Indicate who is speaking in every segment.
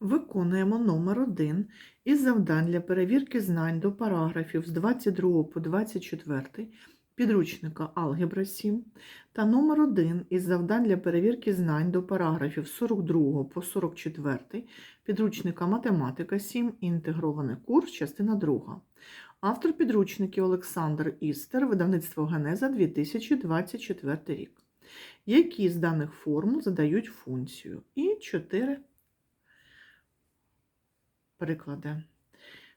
Speaker 1: Виконуємо номер 1 із завдань для перевірки знань до параграфів з 22 по 24 підручника Алгебра 7 та номер 1 із завдань для перевірки знань до параграфів з 42 по 44 підручника Математика 7 інтегрований курс, частина 2. Автор підручників Олександр Істер, видавництво Генеза 2024 рік. Які з даних формул задають функцію? І 4 приклади.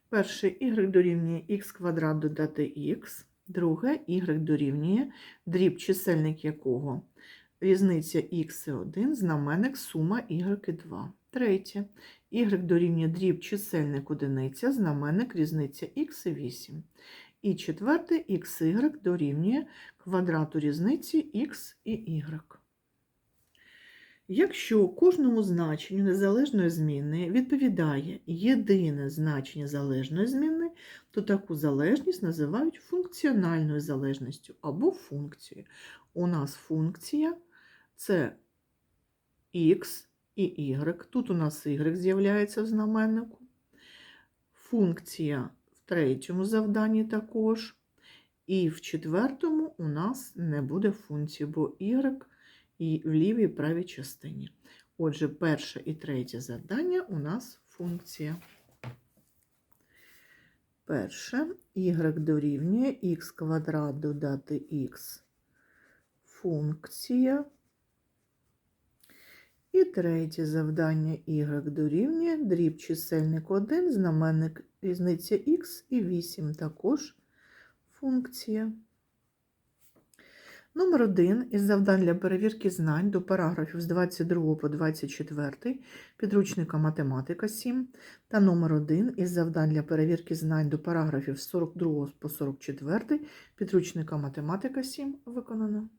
Speaker 1: Перший y дорівнює x квадрат додати x, друге y дорівнює дріб, чисельник якого різниця x і 1, знаменник сума y і 2. Третє y дорівнює дріб, чисельник одиниця, знаменник різниця і 8. І четверте xy дорівнює квадрату різниці x і y. Якщо кожному значенню незалежної змінної відповідає єдине значення залежної змінної, то таку залежність називають функціональною залежністю або функцією. У нас функція це x і y. Тут у нас y з'являється в знаменнику. Функція в третьому завданні також. І в четвертому у нас не буде функції, бо y і в лівій правій частині. Отже, перше і третє завдання у нас функція. Перше y дорівнює х квадрат додати х функція. І третє завдання y дорівнює дріб чисельник 1, знаменник різниця х і 8 також функція. Номер 1 із завдань для перевірки знань до параграфів з 22 по 24 підручника Математика 7 та номер 1 із завдань для перевірки знань до параграфів з 42 по 44 підручника Математика 7 виконано.